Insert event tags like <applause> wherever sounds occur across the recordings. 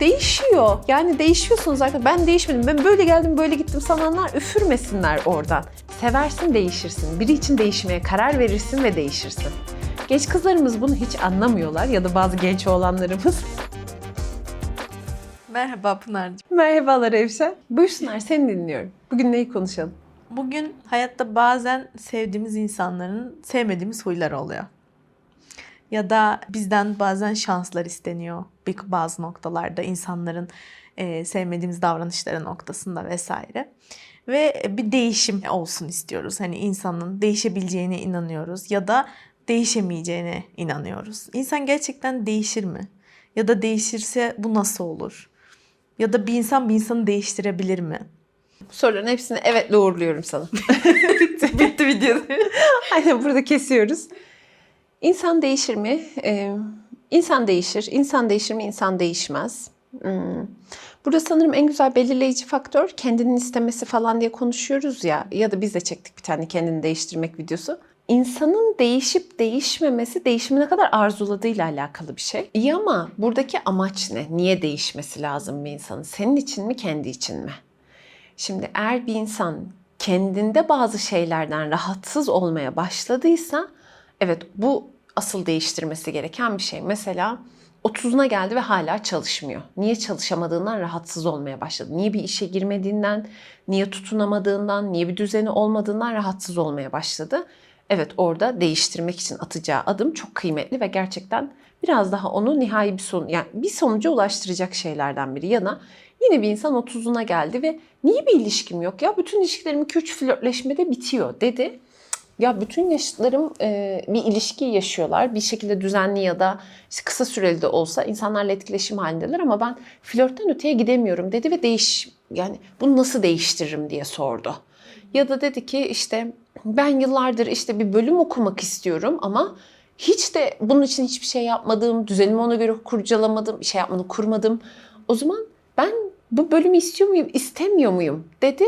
değişiyor. Yani değişiyorsunuz zaten. Ben değişmedim. Ben böyle geldim, böyle gittim sananlar üfürmesinler oradan. Seversin, değişirsin. Biri için değişmeye karar verirsin ve değişirsin. Genç kızlarımız bunu hiç anlamıyorlar ya da bazı genç oğlanlarımız. Merhaba Pınar'cığım. Merhabalar Evşen. Buyursunlar seni dinliyorum. Bugün neyi konuşalım? Bugün hayatta bazen sevdiğimiz insanların sevmediğimiz huyları oluyor. Ya da bizden bazen şanslar isteniyor bazı noktalarda insanların e, sevmediğimiz davranışları noktasında vesaire. Ve bir değişim olsun istiyoruz. Hani insanın değişebileceğine inanıyoruz ya da değişemeyeceğine inanıyoruz. İnsan gerçekten değişir mi? Ya da değişirse bu nasıl olur? Ya da bir insan bir insanı değiştirebilir mi? Bu soruların hepsini evetle uğurluyorum sana. <laughs> bitti, <laughs> bitti video. Aynen burada kesiyoruz. İnsan değişir mi? Ee, insan değişir. İnsan değişir mi? İnsan değişmez. Hmm. Burada sanırım en güzel belirleyici faktör kendinin istemesi falan diye konuşuyoruz ya. Ya da biz de çektik bir tane kendini değiştirmek videosu. İnsanın değişip değişmemesi değişimi ne kadar arzuladığıyla alakalı bir şey. İyi ama buradaki amaç ne? Niye değişmesi lazım bir insanın? Senin için mi, kendi için mi? Şimdi eğer bir insan kendinde bazı şeylerden rahatsız olmaya başladıysa evet bu asıl değiştirmesi gereken bir şey. Mesela 30'una geldi ve hala çalışmıyor. Niye çalışamadığından rahatsız olmaya başladı. Niye bir işe girmediğinden, niye tutunamadığından, niye bir düzeni olmadığından rahatsız olmaya başladı. Evet orada değiştirmek için atacağı adım çok kıymetli ve gerçekten biraz daha onu nihai bir son yani bir sonuca ulaştıracak şeylerden biri. Yana yine bir insan 30'una geldi ve niye bir ilişkim yok ya bütün ilişkilerim 2-3 flörtleşmede bitiyor dedi. Ya bütün yaşıtlarım e, bir ilişki yaşıyorlar. Bir şekilde düzenli ya da işte kısa süreli de olsa insanlarla etkileşim halindeler ama ben flörtten öteye gidemiyorum dedi ve değiş yani bunu nasıl değiştiririm diye sordu. Ya da dedi ki işte ben yıllardır işte bir bölüm okumak istiyorum ama hiç de bunun için hiçbir şey yapmadım, düzenimi ona göre kurcalamadım, şey yapmadım, kurmadım. O zaman ben bu bölümü istiyor muyum, istemiyor muyum dedi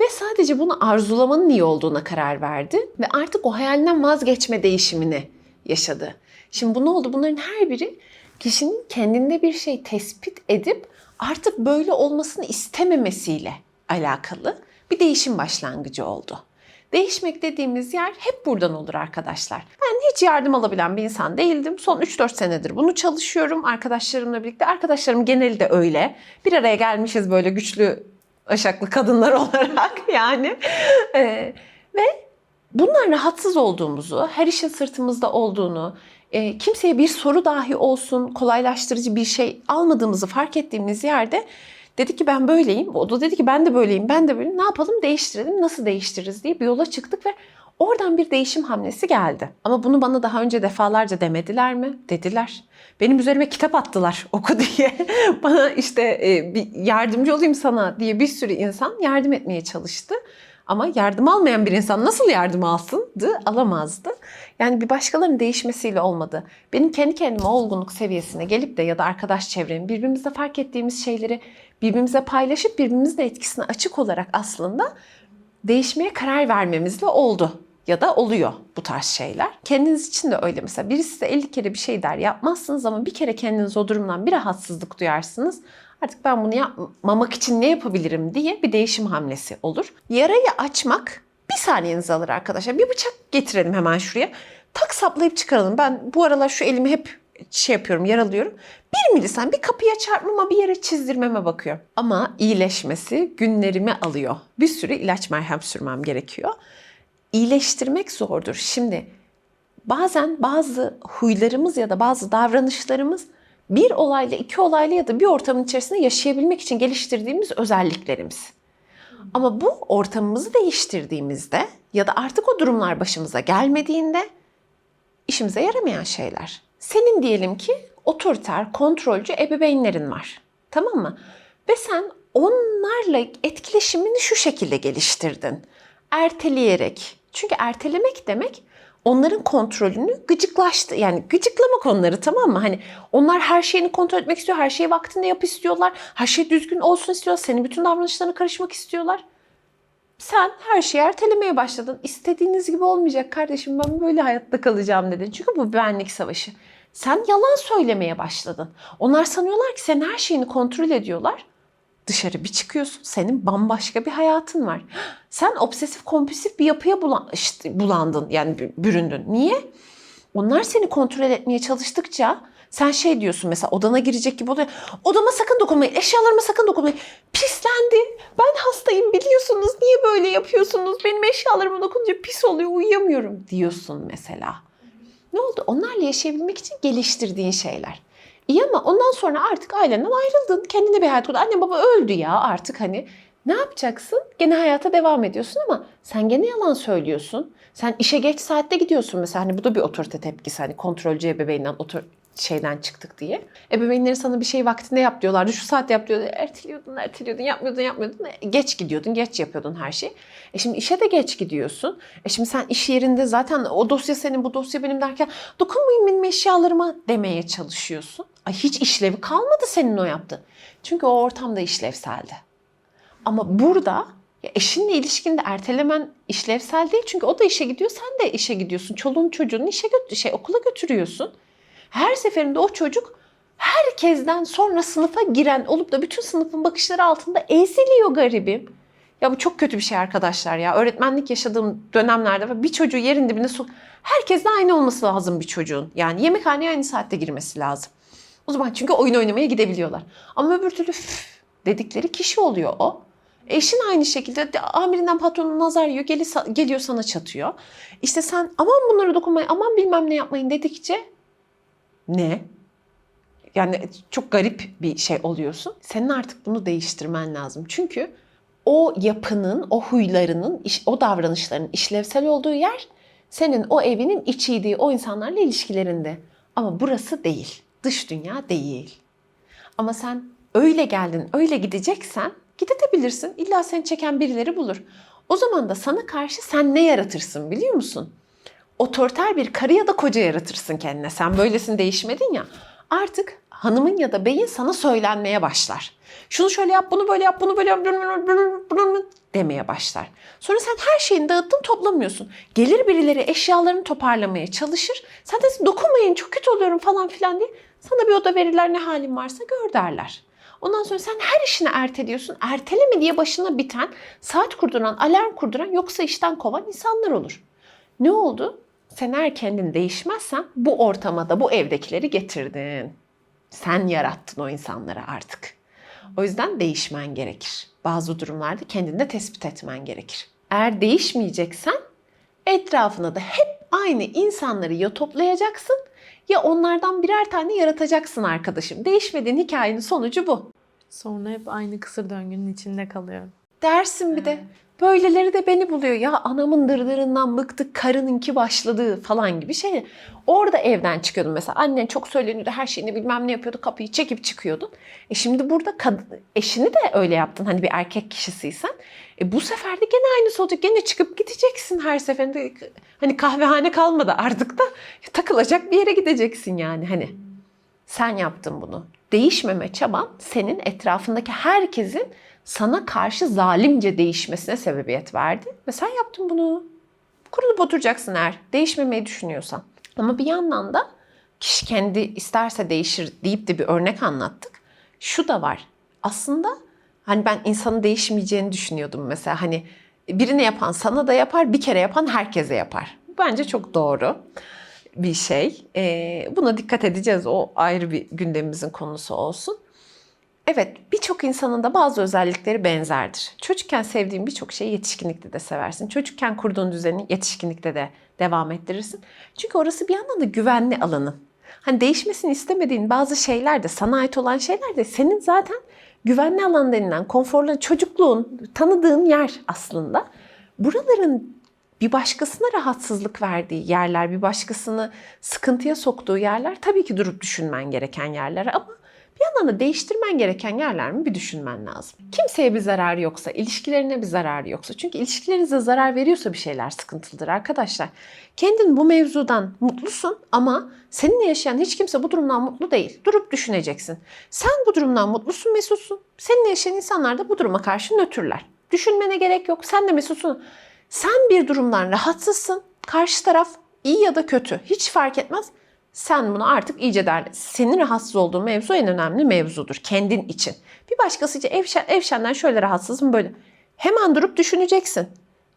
ve sadece bunu arzulamanın iyi olduğuna karar verdi ve artık o hayalinden vazgeçme değişimini yaşadı. Şimdi bu ne oldu? Bunların her biri kişinin kendinde bir şey tespit edip artık böyle olmasını istememesiyle alakalı bir değişim başlangıcı oldu. Değişmek dediğimiz yer hep buradan olur arkadaşlar. Ben hiç yardım alabilen bir insan değildim. Son 3-4 senedir bunu çalışıyorum arkadaşlarımla birlikte. Arkadaşlarım geneli de öyle. Bir araya gelmişiz böyle güçlü aşaklı kadınlar <laughs> olarak yani. Ee, ve bundan rahatsız olduğumuzu, her işin sırtımızda olduğunu, e, kimseye bir soru dahi olsun kolaylaştırıcı bir şey almadığımızı fark ettiğimiz yerde dedi ki ben böyleyim. O da dedi ki ben de böyleyim, ben de böyleyim. Ne yapalım değiştirelim, nasıl değiştiririz diye bir yola çıktık ve oradan bir değişim hamlesi geldi. Ama bunu bana daha önce defalarca demediler mi? Dediler. Benim üzerime kitap attılar <laughs> oku diye. <laughs> bana işte e, bir yardımcı olayım sana diye bir sürü insan yardım etmeye çalıştı. Ama yardım almayan bir insan nasıl yardım alsındı? Alamazdı. Yani bir başkalarının değişmesiyle olmadı. Benim kendi kendime olgunluk seviyesine gelip de ya da arkadaş çevrem birbirimizde fark ettiğimiz şeyleri birbirimize paylaşıp birbirimizin etkisine açık olarak aslında değişmeye karar vermemizle oldu ya da oluyor bu tarz şeyler. Kendiniz için de öyle mesela. Birisi size 50 kere bir şey der yapmazsınız ama bir kere kendiniz o durumdan bir rahatsızlık duyarsınız. Artık ben bunu yapmamak için ne yapabilirim diye bir değişim hamlesi olur. Yarayı açmak bir saniyenizi alır arkadaşlar. Bir bıçak getirelim hemen şuraya. Tak saplayıp çıkaralım. Ben bu aralar şu elimi hep şey yapıyorum, yaralıyorum. Bir milisan bir kapıya çarpmama, bir yere çizdirmeme bakıyor. Ama iyileşmesi günlerimi alıyor. Bir sürü ilaç merhem sürmem gerekiyor. İyileştirmek zordur. Şimdi bazen bazı huylarımız ya da bazı davranışlarımız bir olayla, iki olayla ya da bir ortamın içerisinde yaşayabilmek için geliştirdiğimiz özelliklerimiz. Ama bu ortamımızı değiştirdiğimizde ya da artık o durumlar başımıza gelmediğinde işimize yaramayan şeyler. Senin diyelim ki otoriter, kontrolcü ebeveynlerin var. Tamam mı? Ve sen onlarla etkileşimini şu şekilde geliştirdin. Erteleyerek. Çünkü ertelemek demek onların kontrolünü gıcıklaştı. Yani gıcıklamak onları tamam mı? Hani onlar her şeyini kontrol etmek istiyor. Her şeyi vaktinde yap istiyorlar. Her şey düzgün olsun istiyorlar. Senin bütün davranışlarına karışmak istiyorlar. Sen her şeyi ertelemeye başladın. İstediğiniz gibi olmayacak kardeşim ben böyle hayatta kalacağım dedin. Çünkü bu benlik savaşı. Sen yalan söylemeye başladın. Onlar sanıyorlar ki senin her şeyini kontrol ediyorlar. Dışarı bir çıkıyorsun, senin bambaşka bir hayatın var. Sen obsesif kompulsif bir yapıya bulan, işte bulandın, yani bü- büründün. Niye? Onlar seni kontrol etmeye çalıştıkça sen şey diyorsun mesela odana girecek gibi oluyor. Odama sakın dokunmayın, eşyalarıma sakın dokunmayın. Pislendi. Ben hastayım biliyorsunuz. Niye böyle yapıyorsunuz? Benim eşyalarıma dokununca pis oluyor, uyuyamıyorum diyorsun mesela. Ne oldu? Onlarla yaşayabilmek için geliştirdiğin şeyler. İyi ama ondan sonra artık ailenden ayrıldın. Kendine bir hayat kurdun. Anne baba öldü ya artık hani. Ne yapacaksın? Gene hayata devam ediyorsun ama sen gene yalan söylüyorsun. Sen işe geç saatte gidiyorsun mesela. Hani bu da bir otorite tepkisi. Hani kontrolcü ebeveynden otor şeyden çıktık diye. Ebeveynleri sana bir şey vaktinde yap diyorlardı. Şu saatte yap diyordu. Erteliyordun, erteliyordun, yapmıyordun, yapmıyordun. E, Geç gidiyordun, geç yapıyordun her şeyi. E şimdi işe de geç gidiyorsun. E şimdi sen iş yerinde zaten o dosya senin, bu dosya benim derken dokunmayın benim eşyalarıma demeye çalışıyorsun. Hiç işlevi kalmadı senin o yaptı. Çünkü o ortamda işlevseldi. Ama burada ya eşinle ilişkinde ertelemen işlevsel değil. Çünkü o da işe gidiyor, sen de işe gidiyorsun. Çoluğun çocuğunu işe götür şey okula götürüyorsun. Her seferinde o çocuk herkesten sonra sınıfa giren olup da bütün sınıfın bakışları altında eziliyor garibim. Ya bu çok kötü bir şey arkadaşlar ya. Öğretmenlik yaşadığım dönemlerde bir çocuğu yerin dibine su... Herkesle aynı olması lazım bir çocuğun. Yani yemekhaneye aynı saatte girmesi lazım. O zaman çünkü oyun oynamaya gidebiliyorlar. Ama öbür türlü dedikleri kişi oluyor o. Eşin aynı şekilde de- amirinden patronun nazar yiyor, geli- geliyor sana çatıyor. İşte sen aman bunlara dokunmayın, aman bilmem ne yapmayın dedikçe ne? Yani çok garip bir şey oluyorsun. Senin artık bunu değiştirmen lazım. Çünkü o yapının, o huylarının, o davranışların işlevsel olduğu yer senin o evinin içiydi, o insanlarla ilişkilerinde. Ama burası değil. Dış dünya değil. Ama sen öyle geldin, öyle gideceksen gidebilirsin. İlla seni çeken birileri bulur. O zaman da sana karşı sen ne yaratırsın biliyor musun? Otoriter bir karı ya da koca yaratırsın kendine. Sen böylesin değişmedin ya. Artık hanımın ya da beyin sana söylenmeye başlar. Şunu şöyle yap, bunu böyle yap, bunu böyle yap, demeye başlar. Sonra sen her şeyini dağıttın toplamıyorsun. Gelir birileri eşyalarını toparlamaya çalışır. Sen de dokunmayın çok kötü oluyorum falan filan diye. Sana bir oda verirler ne halin varsa gör derler. Ondan sonra sen her işini erteliyorsun. Erteleme diye başına biten, saat kurduran, alarm kurduran yoksa işten kovan insanlar olur. Ne oldu? Sen eğer kendin değişmezsen bu ortama da bu evdekileri getirdin. Sen yarattın o insanları artık. O yüzden değişmen gerekir. Bazı durumlarda kendini de tespit etmen gerekir. Eğer değişmeyeceksen etrafına da hep aynı insanları ya toplayacaksın ya onlardan birer tane yaratacaksın arkadaşım. Değişmediğin hikayenin sonucu bu. Sonra hep aynı kısır döngünün içinde kalıyorum. Dersin bir de. Böyleleri de beni buluyor. Ya anamın dırdırından bıktık, karınınki başladı falan gibi şey. Orada evden çıkıyordun mesela. Annen çok söyleniyordu, her şeyini bilmem ne yapıyordu, kapıyı çekip çıkıyordun. E şimdi burada eşini de öyle yaptın. Hani bir erkek kişisiysen. E bu sefer de gene aynısı olacak. Gene çıkıp gideceksin her seferinde. Hani kahvehane kalmadı artık da <laughs> takılacak bir yere gideceksin yani hani. Sen yaptın bunu. Değişmeme çaban senin etrafındaki herkesin sana karşı zalimce değişmesine sebebiyet verdi. Ve sen yaptın bunu. Kurulup oturacaksın eğer değişmemeyi düşünüyorsan. Ama bir yandan da kişi kendi isterse değişir deyip de bir örnek anlattık. Şu da var. Aslında hani ben insanın değişmeyeceğini düşünüyordum mesela. Hani birini yapan sana da yapar, bir kere yapan herkese yapar. Bence çok doğru bir şey. Ee, buna dikkat edeceğiz. O ayrı bir gündemimizin konusu olsun. Evet, birçok insanın da bazı özellikleri benzerdir. Çocukken sevdiğin birçok şeyi yetişkinlikte de seversin. Çocukken kurduğun düzeni yetişkinlikte de devam ettirirsin. Çünkü orası bir yandan da güvenli alanın. Hani değişmesini istemediğin bazı şeyler de, sana ait olan şeyler de senin zaten güvenli alan denilen, konforlu çocukluğun, tanıdığın yer aslında. Buraların bir başkasına rahatsızlık verdiği yerler, bir başkasını sıkıntıya soktuğu yerler tabii ki durup düşünmen gereken yerler ama bir yandan da değiştirmen gereken yerler mi bir düşünmen lazım. Kimseye bir zarar yoksa, ilişkilerine bir zarar yoksa. Çünkü ilişkilerinize zarar veriyorsa bir şeyler sıkıntılıdır arkadaşlar. Kendin bu mevzudan mutlusun ama seninle yaşayan hiç kimse bu durumdan mutlu değil. Durup düşüneceksin. Sen bu durumdan mutlusun, mesutsun. Seninle yaşayan insanlar da bu duruma karşı nötrler. Düşünmene gerek yok. Sen de mesutsun. Sen bir durumdan rahatsızsın. Karşı taraf iyi ya da kötü hiç fark etmez. Sen bunu artık iyice der. Senin rahatsız olduğun mevzu en önemli mevzudur kendin için. Bir başkası için Evşen, Evşen'den şöyle rahatsızım böyle. Hemen durup düşüneceksin.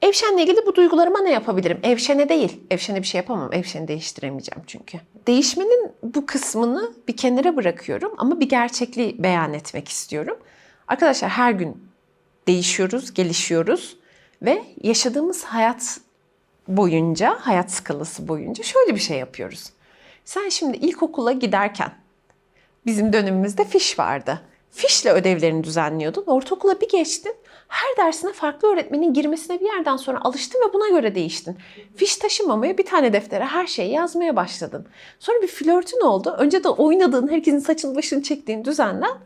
Evşen'le ilgili bu duygularıma ne yapabilirim? Evşen'e değil. Evşen'e bir şey yapamam. Evşen'i değiştiremeyeceğim çünkü. Değişmenin bu kısmını bir kenara bırakıyorum ama bir gerçekliği beyan etmek istiyorum. Arkadaşlar her gün değişiyoruz, gelişiyoruz ve yaşadığımız hayat boyunca, hayat skalası boyunca şöyle bir şey yapıyoruz. Sen şimdi ilkokula giderken bizim dönemimizde fiş vardı. Fişle ödevlerini düzenliyordun. Ortaokula bir geçtin. Her dersine farklı öğretmenin girmesine bir yerden sonra alıştın ve buna göre değiştin. Fiş taşımamaya bir tane deftere her şeyi yazmaya başladın. Sonra bir flörtün oldu. Önce de oynadığın, herkesin saçını başını çektiğin düzenden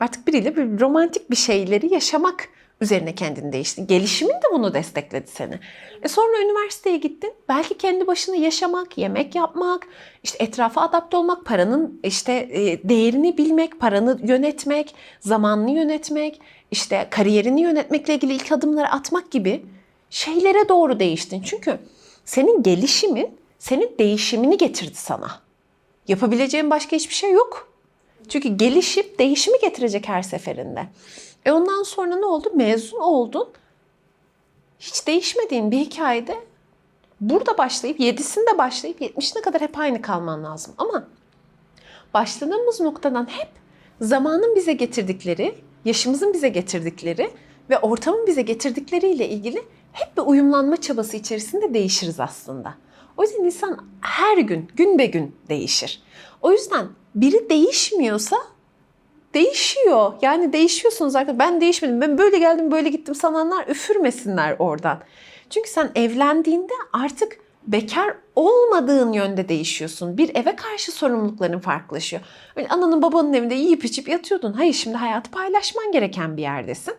artık biriyle bir romantik bir şeyleri yaşamak üzerine kendini değiştin. Gelişimin de bunu destekledi seni. E sonra üniversiteye gittin. Belki kendi başına yaşamak, yemek yapmak, işte etrafa adapte olmak, paranın işte e, değerini bilmek, paranı yönetmek, zamanını yönetmek, işte kariyerini yönetmekle ilgili ilk adımları atmak gibi şeylere doğru değiştin. Çünkü senin gelişimin senin değişimini getirdi sana. Yapabileceğin başka hiçbir şey yok. Çünkü gelişip değişimi getirecek her seferinde. E ondan sonra ne oldu? Mezun oldun. Hiç değişmediğin bir hikayede burada başlayıp yedisinde başlayıp yetmişine kadar hep aynı kalman lazım. Ama başladığımız noktadan hep zamanın bize getirdikleri, yaşımızın bize getirdikleri ve ortamın bize getirdikleriyle ilgili hep bir uyumlanma çabası içerisinde değişiriz aslında. O yüzden insan her gün, gün be gün değişir. O yüzden biri değişmiyorsa değişiyor. Yani değişiyorsunuz arkadaşlar. Ben değişmedim. Ben böyle geldim, böyle gittim sananlar üfürmesinler oradan. Çünkü sen evlendiğinde artık bekar olmadığın yönde değişiyorsun. Bir eve karşı sorumlulukların farklılaşıyor. Öyle ananın babanın evinde yiyip içip yatıyordun. Hayır şimdi hayatı paylaşman gereken bir yerdesin.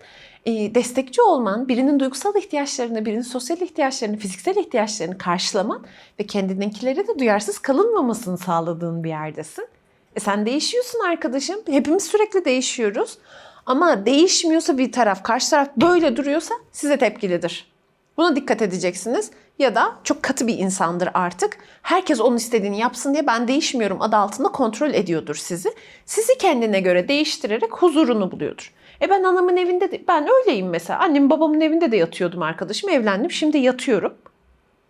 Ee, destekçi olman, birinin duygusal ihtiyaçlarını, birinin sosyal ihtiyaçlarını, fiziksel ihtiyaçlarını karşılaman ve kendininkilere de duyarsız kalınmamasını sağladığın bir yerdesin. E sen değişiyorsun arkadaşım. Hepimiz sürekli değişiyoruz. Ama değişmiyorsa bir taraf, karşı taraf böyle duruyorsa size tepkilidir. Buna dikkat edeceksiniz. Ya da çok katı bir insandır artık. Herkes onun istediğini yapsın diye ben değişmiyorum adı altında kontrol ediyordur sizi. Sizi kendine göre değiştirerek huzurunu buluyordur. E ben anamın evinde de, ben öyleyim mesela. Annem babamın evinde de yatıyordum arkadaşım. Evlendim şimdi yatıyorum.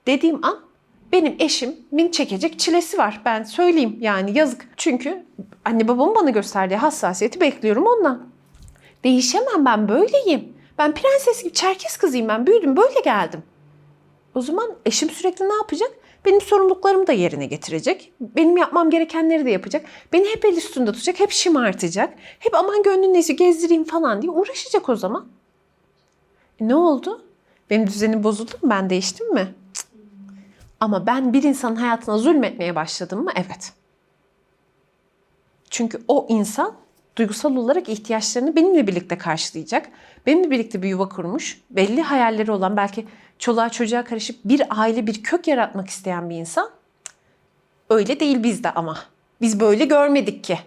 Dediğim an benim eşimin çekecek çilesi var. Ben söyleyeyim yani yazık. Çünkü anne babamın bana gösterdiği hassasiyeti bekliyorum ondan. Değişemem ben böyleyim. Ben prenses gibi çerkez kızıyım ben. Büyüdüm böyle geldim. O zaman eşim sürekli ne yapacak? Benim sorumluluklarımı da yerine getirecek. Benim yapmam gerekenleri de yapacak. Beni hep el üstünde tutacak, hep şımartacak. Hep aman gönlün nesi gezdireyim falan diye uğraşacak o zaman. E ne oldu? Benim düzenim bozuldu mu? Ben değiştim mi? Cık. Ama ben bir insanın hayatına zulmetmeye başladım mı? Evet. Çünkü o insan duygusal olarak ihtiyaçlarını benimle birlikte karşılayacak. Benimle birlikte bir yuva kurmuş, belli hayalleri olan belki çoluğa çocuğa karışıp bir aile, bir kök yaratmak isteyen bir insan. Öyle değil bizde ama. Biz böyle görmedik ki.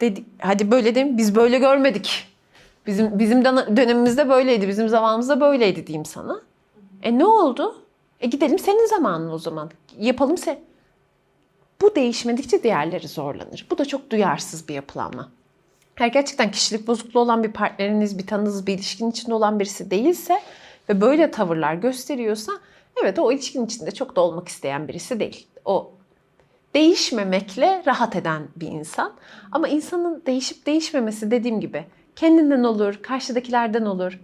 Dedi, hadi böyle dedim, biz böyle görmedik. Bizim bizim dönemimizde böyleydi, bizim zamanımızda böyleydi diyeyim sana. E ne oldu? E gidelim senin zamanın o zaman. Yapalım sen. Bu değişmedikçe diğerleri zorlanır. Bu da çok duyarsız bir yapılanma. Eğer gerçekten kişilik bozukluğu olan bir partneriniz, bir tanınız, bir ilişkinin içinde olan birisi değilse ve böyle tavırlar gösteriyorsa evet o ilişkinin içinde çok da olmak isteyen birisi değil. O değişmemekle rahat eden bir insan. Ama insanın değişip değişmemesi dediğim gibi kendinden olur, karşıdakilerden olur.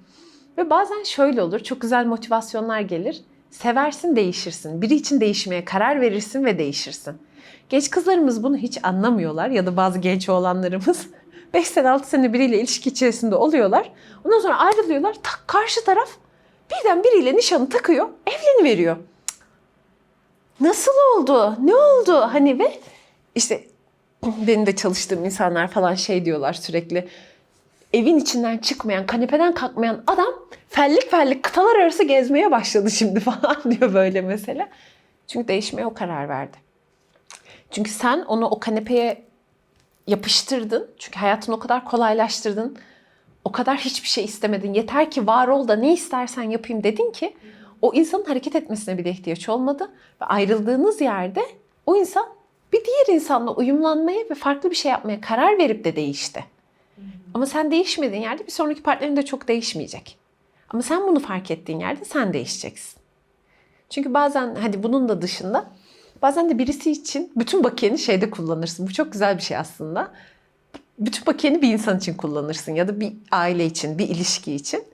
Ve bazen şöyle olur, çok güzel motivasyonlar gelir. Seversin, değişirsin. Biri için değişmeye karar verirsin ve değişirsin. Genç kızlarımız bunu hiç anlamıyorlar ya da bazı genç oğlanlarımız <laughs> 5 sene 6 sene biriyle ilişki içerisinde oluyorlar. Ondan sonra ayrılıyorlar. Tak karşı taraf birden biriyle nişanı takıyor, evleniveriyor. Nasıl oldu? Ne oldu? Hani ve işte <clears throat> benim de çalıştığım insanlar falan şey diyorlar sürekli. Evin içinden çıkmayan, kanepeden kalkmayan adam fellik fellik kıtalar arası gezmeye başladı şimdi <laughs> falan diyor böyle mesela. Çünkü değişmeye o karar verdi. Çünkü sen onu o kanepeye yapıştırdın. Çünkü hayatını o kadar kolaylaştırdın. O kadar hiçbir şey istemedin. Yeter ki var ol da ne istersen yapayım dedin ki o insanın hareket etmesine bile ihtiyaç olmadı. Ve ayrıldığınız yerde O insan bir diğer insanla uyumlanmaya ve farklı bir şey yapmaya karar verip de değişti. Ama sen değişmediğin yerde bir sonraki partnerin de çok değişmeyecek. Ama sen bunu fark ettiğin yerde sen değişeceksin. Çünkü bazen hadi bunun da dışında bazen de birisi için bütün bakiyeni şeyde kullanırsın. Bu çok güzel bir şey aslında. Bütün bakiyeni bir insan için kullanırsın ya da bir aile için, bir ilişki için.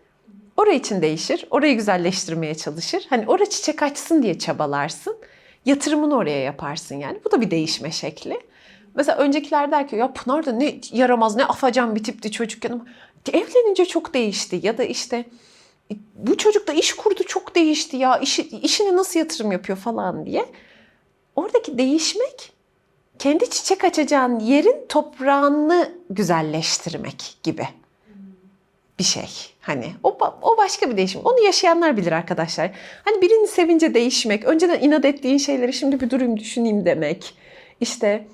Orası için değişir. Orayı güzelleştirmeye çalışır. Hani orada çiçek açsın diye çabalarsın. Yatırımını oraya yaparsın yani. Bu da bir değişme şekli. Mesela öncekiler der ki ya Pınar da ne yaramaz ne afacan bir tipti çocukken evlenince çok değişti. Ya da işte bu çocuk da iş kurdu çok değişti ya işi, işine nasıl yatırım yapıyor falan diye. Oradaki değişmek kendi çiçek açacağın yerin toprağını güzelleştirmek gibi bir şey. Hani o, o başka bir değişim. Onu yaşayanlar bilir arkadaşlar. Hani birini sevince değişmek, önceden inat ettiğin şeyleri şimdi bir durayım düşüneyim demek. İşte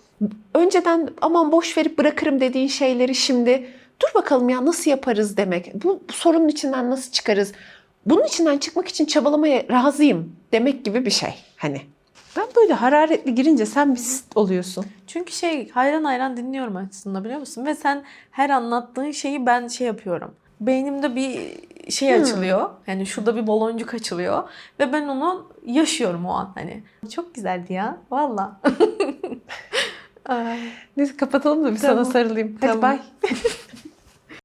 önceden aman boş verip bırakırım dediğin şeyleri şimdi dur bakalım ya nasıl yaparız demek. Bu, bu sorunun içinden nasıl çıkarız? Bunun içinden çıkmak için çabalamaya razıyım demek gibi bir şey. Hani ben böyle hararetli girince sen bir oluyorsun. Çünkü şey hayran hayran dinliyorum aslında biliyor musun? Ve sen her anlattığın şeyi ben şey yapıyorum. Beynimde bir şey Hmm. açılıyor. Yani şurada bir baloncuk açılıyor. Ve ben onu yaşıyorum o an hani. Çok güzeldi ya. Valla. <laughs> Ay. Neyse kapatalım da bir sana Tamam. sarılayım. Hadi Tamam. bay. <laughs>